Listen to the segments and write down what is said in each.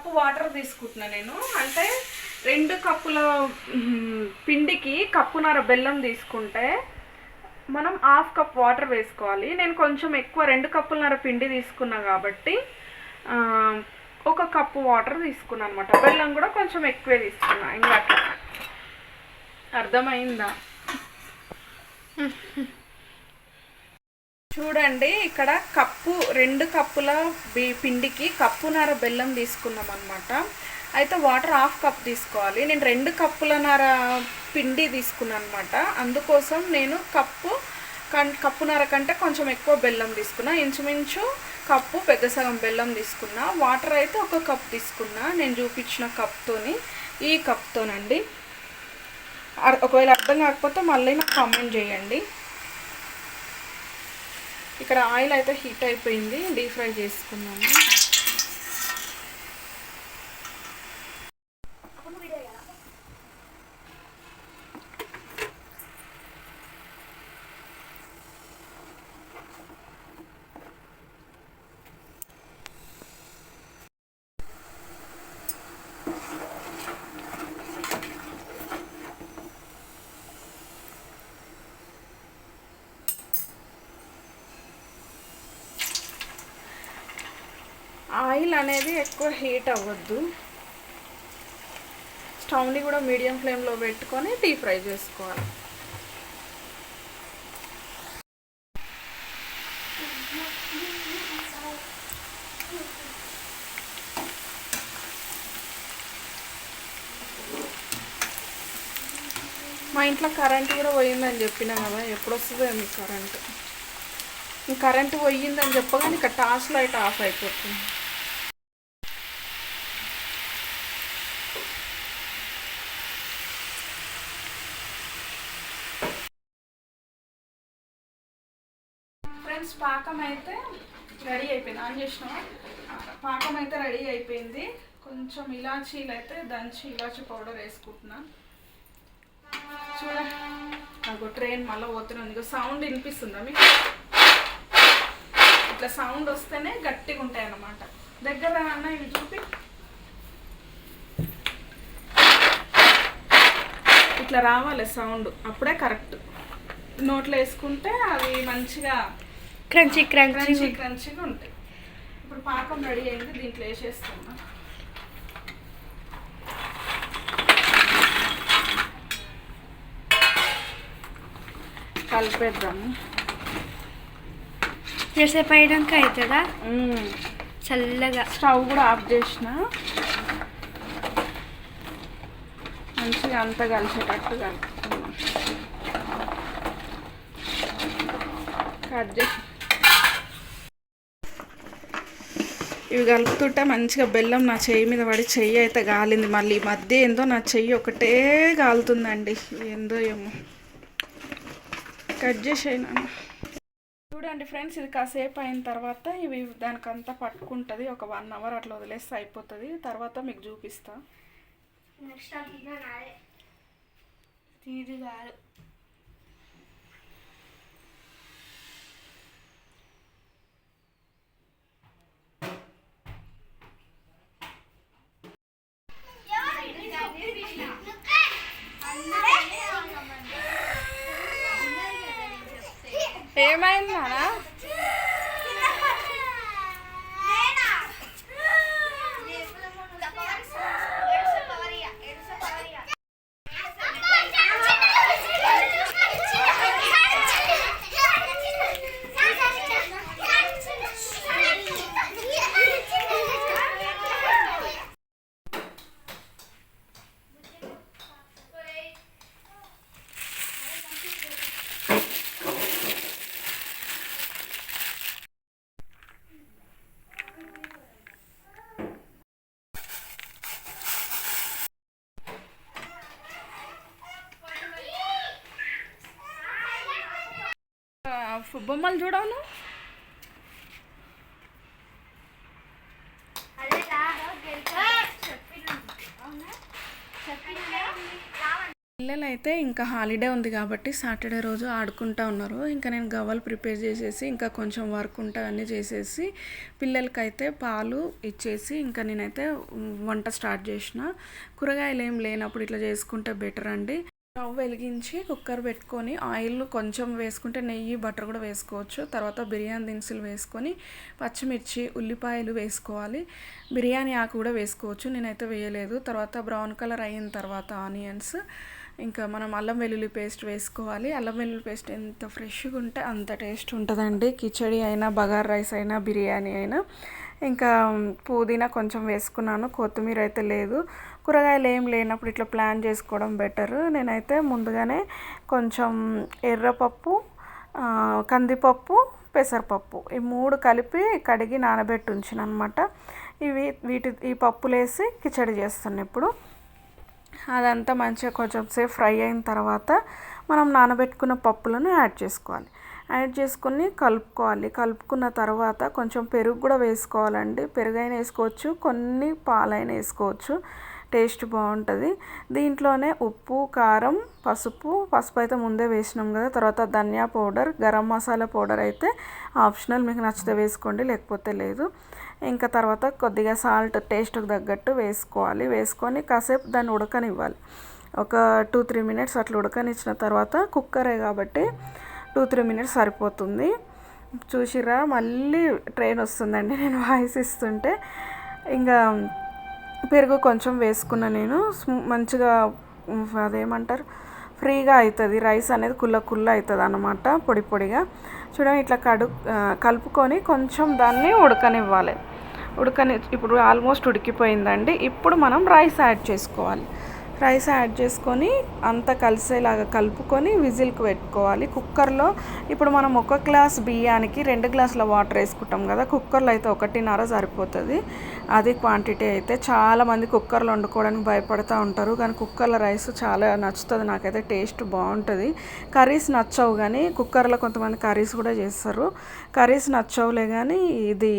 Cup water తీసుకుంటున్నాను నేను. అంటే రెండు కప్పుల పిండికి కప్పున్నర బెల్లం తీసుకుంటే మనం హాఫ్ కప్ వాటర్ వేసుకోవాలి. నేను కొంచెం ఎక్కువ రెండు కప్పులన్నర పిండి తీసుకున్నా కాబట్టి ఒక కప్పు వాటర్ తీసుకున్నాను అనమాట బెల్లం కూడా కొంచెం ఎక్కువే తీసుకున్నా. ఇంకా అర్థమైందా? చూడండి ఇక్కడ కప్పు రెండు కప్పుల బి- పిండికి కప్పున్నర బెల్లం తీసుకున్నాం అనమాట అయితే వాటర్ హాఫ్ కప్ తీసుకోవాలి. నేను రెండు కప్పులన్నర పిండి తీసుకున్నాను అనమాట అందుకోసం నేను కప్పు కన్ కప్పున్నర కంటే కొంచెం ఎక్కువ బెల్లం తీసుకున్నా. ఇంచుమించు కప్పు పెద్ద సగం బెల్లం తీసుకున్నా. వాటర్ అయితే ఒక కప్ తీసుకున్నా. నేను చూపించిన కప్తోని ఈ కప్తోనండి. ఒకవేళ అర్థం కాకపోతే మళ్ళీ నాకు కామెంట్ చేయండి. ఇక్కడ ఆయిల్ అయితే హీట్ అయిపోయింది డీప్ ఫ్రై చేసుకున్నాము. ఆయిల్ అనేది ఎక్కువ హీట్ అవ్వద్దు. స్టవ్ని కూడా మీడియం ఫ్లేమ్లో పెట్టుకొని డీప్ ఫ్రై చేసుకోవాలి. మా ఇంట్లో కరెంట్ కూడా పోయిందని చెప్పినా కదా ఎప్పుడు వస్తుందో మీకు కరెంట్ కరెంటు పోయిందని చెప్పగానే ఇక టార్చ్ లైట్ ఆఫ్ అయిపోతుంది ఫ్రెండ్స్ పాకం అయితే రెడీ అయిపోయింది. ఆన్ చేసినావా? పాకం అయితే రెడీ అయిపోయింది. కొంచెం ఇలాచీలు అయితే దంచి ఇలాచీ పౌడర్ వేసుకుంటున్నా. చూడ. నాకు ట్రైన్ మళ్ళీ పోతున్నది ఇక సౌండ్ వినిపిస్తుందా మీకు? ఇట్లా సౌండ్ వస్తేనే గట్టిగా ఉంటాయి అన్నమాట దగ్గర అన్న ఇవి చూపి. ఇట్లా రావాలి సౌండ్. అప్పుడే కరెక్ట్. నోట్లో వేసుకుంటే అవి మంచిగా క్రంచీ క్రంచీ. క్రంచీ క్రంచీగా ఉంటాయి. ఇప్పుడు పాకం రెడీ అయింది దీంట్లో వేసేస్తున్నా. కలిపేద్దాము ఎంతసేపు అయినాక అవుతుందా. చల్లగా. స్టవ్ కూడా ఆఫ్ చేసిన. మంచిగా అంతా కలిసేటట్టు కలుపుకున్నాం కట్ చేసి ఇవి కలుపుతుంటే మంచిగా బెల్లం నా చెయ్యి మీద పడి చెయ్యి అయితే గాలింది. మళ్ళీ ఈ మధ్య ఏందో నా చెయ్యి ఒకటే కాలుతుందండి ఏందో ఏమో. కట్ చేసేయను చూడండి ఫ్రెండ్స్ ఇది కాసేపు అయిన తర్వాత ఇవి దానికంతా పట్టుకుంటుంది. ఒక వన్ అవర్ అట్లా వదిలేస్తే అయిపోతుంది. తర్వాత మీకు చూపిస్తా. తీరు కాదు ఏమైంది నానా? బొమ్మలు చూడవును. పిల్లలు అయితే ఇంకా హాలిడే ఉంది కాబట్టి సాటర్డే రోజు ఆడుకుంటా ఉన్నారు. ఇంకా నేను గవ్వలు ప్రిపేర్ చేసేసి ఇంకా కొంచెం వర్క్ ఉంటే అన్నీ చేసేసి పిల్లలకైతే పాలు ఇచ్చేసి ఇంకా నేనైతే వంట స్టార్ట్ చేసిన. కూరగాయలు ఏం లేనప్పుడు ఇట్లా చేసుకుంటే బెటర్ అండి. స్టవ్ వెలిగించి కుక్కర్ పెట్టుకొని ఆయిల్ కొంచెం వేసుకుంటే నెయ్యి బటర్ కూడా వేసుకోవచ్చు. తర్వాత బిర్యానీ దినుసులు వేసుకొని పచ్చిమిర్చి ఉల్లిపాయలు వేసుకోవాలి. బిర్యానీ ఆకు కూడా వేసుకోవచ్చు నేనైతే వేయలేదు. తర్వాత బ్రౌన్ కలర్ అయిన తర్వాత ఆనియన్స్. ఇంకా మనం అల్లం వెల్లుల్లి పేస్ట్ వేసుకోవాలి. అల్లం వెల్లుల్లి పేస్ట్ ఎంత ఫ్రెష్గా ఉంటే అంత టేస్ట్ ఉంటుందండి. కిచడి అయినా బగార్ రైస్ అయినా బిర్యానీ అయినా. ఇంకా పుదీనా కొంచెం వేసుకున్నాను. కొత్తిమీర అయితే లేదు. కూరగాయలు ఏం లేనప్పుడు ఇట్లా ప్లాన్ చేసుకోవడం బెటర్. నేనైతే ముందుగానే కొంచెం ఎర్రపప్పు కందిపప్పు పెసరపప్పు ఈ మూడు కలిపి కడిగి నానబెట్టి ఉంచిన అనమాట ఇవి వీటి ఈ పప్పులు వేసి కిచడి చేస్తాను ఇప్పుడు. అదంతా మంచిగా కొంచెం సేపు ఫ్రై అయిన తర్వాత మనం నానబెట్టుకున్న పప్పులను యాడ్ చేసుకోవాలి. యాడ్ చేసుకుని కలుపుకోవాలి. కలుపుకున్న తర్వాత కొంచెం పెరుగు కూడా వేసుకోవాలండి. పెరుగైనా వేసుకోవచ్చు కొన్ని పాలైనా వేసుకోవచ్చు. టేస్ట్ బాగుంటుంది. దీంట్లోనే ఉప్పు కారం పసుపు పసుపు అయితే ముందే వేసినాం కదా తర్వాత ధనియా పౌడర్ గరం మసాలా పౌడర్ అయితే ఆప్షనల్ మీకు నచ్చితే వేసుకోండి లేకపోతే లేదు. ఇంకా తర్వాత కొద్దిగా సాల్ట్ టేస్ట్కి తగ్గట్టు వేసుకోవాలి. వేసుకొని కాసేపు దాన్ని ఉడకనివ్వాలి. ఒక టూ త్రీ మినిట్స్ అట్లా ఉడకనిచ్చిన తర్వాత కుక్కరే కాబట్టి టూ త్రీ మినిట్స్ సరిపోతుంది. చూసిరా మళ్ళీ ట్రైన్ వస్తుందండి. నేను వాయిస్ ఇస్తుంటే. ఇంకా పెరుగు కొంచెం వేసుకున్న నేను. మంచిగా అదేమంటారు? ఫ్రీగా అవుతుంది రైస్ అనేది కుల్ల కుల్ల అవుతుంది అన్నమాట పొడి పొడిగా. చూడండి ఇట్లా కడు కలుపుకొని కొంచెం దాన్ని ఉడకనివ్వాలి. ఉడకని ఇప్పుడు ఆల్మోస్ట్ ఉడికిపోయిందండి. ఇప్పుడు మనం రైస్ యాడ్ చేసుకోవాలి. రైస్ యాడ్ చేసుకొని అంతా కలిసేలాగా కలుపుకొని విజిల్కి పెట్టుకోవాలి. కుక్కర్లో ఇప్పుడు మనం ఒక గ్లాస్ బియ్యానికి రెండు గ్లాసుల వాటర్ వేసుకుంటాం కదా కుక్కర్లో అయితే ఒకటిన్నర సరిపోతుంది. అది క్వాంటిటీ అయితే చాలామంది కుక్కర్లో వండుకోవడానికి భయపడుతూ ఉంటారు. కానీ కుక్కర్లో రైస్ చాలా నచ్చుతుంది నాకైతే టేస్ట్ బాగుంటుంది. కర్రీస్ నచ్చవు కానీ కుక్కర్లో కొంతమంది కర్రీస్ కూడా చేస్తారు. కర్రీస్ నచ్చవులే కానీ ఇది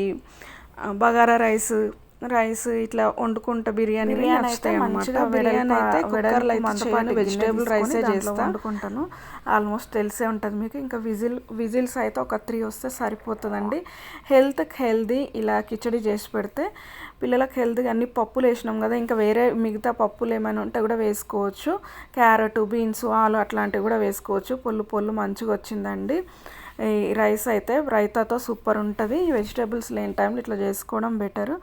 బగారా రైస్ రైస్ ఇట్లా వండుకుంటా బిర్యానీ నచ్చుతాయి అన్నమాట. బిర్యానీ అయితే కుక్కర్లో అయితే వెజిటేబుల్ రైసే చేస్తా. వండుకుంటాను. ఆల్మోస్ట్ తెలిసే ఉంటుంది మీకు. ఇంకా విజిల్ విజిల్స్ అయితే ఒక త్రీ వస్తే సరిపోతుందండి. హెల్త్కి హెల్దీ ఇలా కిచడి చేసి పెడితే పిల్లలకు హెల్త్గా అన్ని పప్పులు వేసినాం కదా ఇంకా వేరే మిగతా పప్పులు ఏమైనా ఉంటే కూడా వేసుకోవచ్చు. క్యారెట్ బీన్స్ ఆలు అట్లాంటివి కూడా వేసుకోవచ్చు. పొల్లు పొల్లు మంచిగా వచ్చిందండి. ఈ రైస్ అయితే రైతాతో సూపర్ ఉంటుంది. వెజిటేబుల్స్ లేని టైంలో ఇట్లా చేసుకోవడం బెటర్.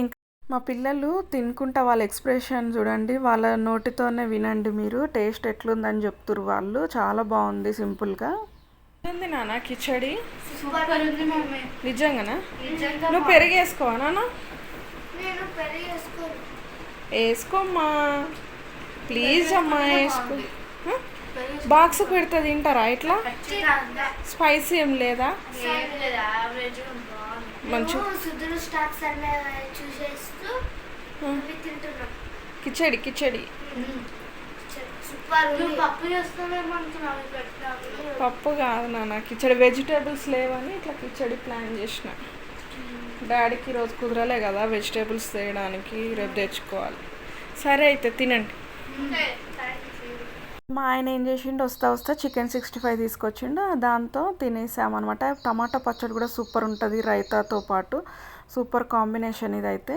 ఇంకా మా పిల్లలు తినుకుంటా వాళ్ళ ఎక్స్ప్రెషన్ చూడండి వాళ్ళ నోటితోనే వినండి మీరు టేస్ట్ ఎట్లుందని చెప్తురు వాళ్ళు. చాలా బాగుంది సింపుల్గా ఉంది నాన్న కిచడి? సూపర్ ఉంది మమ్మీ. నిజంగానా? నిజంగా నువ్వు పెరిగి వేసుకోవా నాన్న? వేసుకోమ్మా. ప్లీజ్ అమ్మా వేసుకో. బాక్స్ పెడితే తింటారా ఇట్లా? స్పైసీ ఏం లేదా? మంచి. సుధులు స్టాక్స్ అనే చూసేస్తూ అవి తింటున్నాం. కిచడి కిచడి. పప్పు కాదు నాన్న కిచడి వెజిటేబుల్స్ లేవని ఇట్లా కిచడి ప్లాన్ చేసిన. డాడీకి ఈరోజు కుదరలే కదా వెజిటేబుల్స్ తేయడానికి రేపు తెచ్చుకోవాలి. సరే అయితే తినండి. మా ఆయన ఏం చేసిండు వస్తా వస్తా చికెన్ సిక్స్టీ ఫైవ్ తీసుకొచ్చిండు. దాంతో తినేసామన్నమాట. టమాటా పచ్చడి కూడా సూపర్ ఉంటుంది రైతాతో పాటు. సూపర్ కాంబినేషన్ ఇదైతే.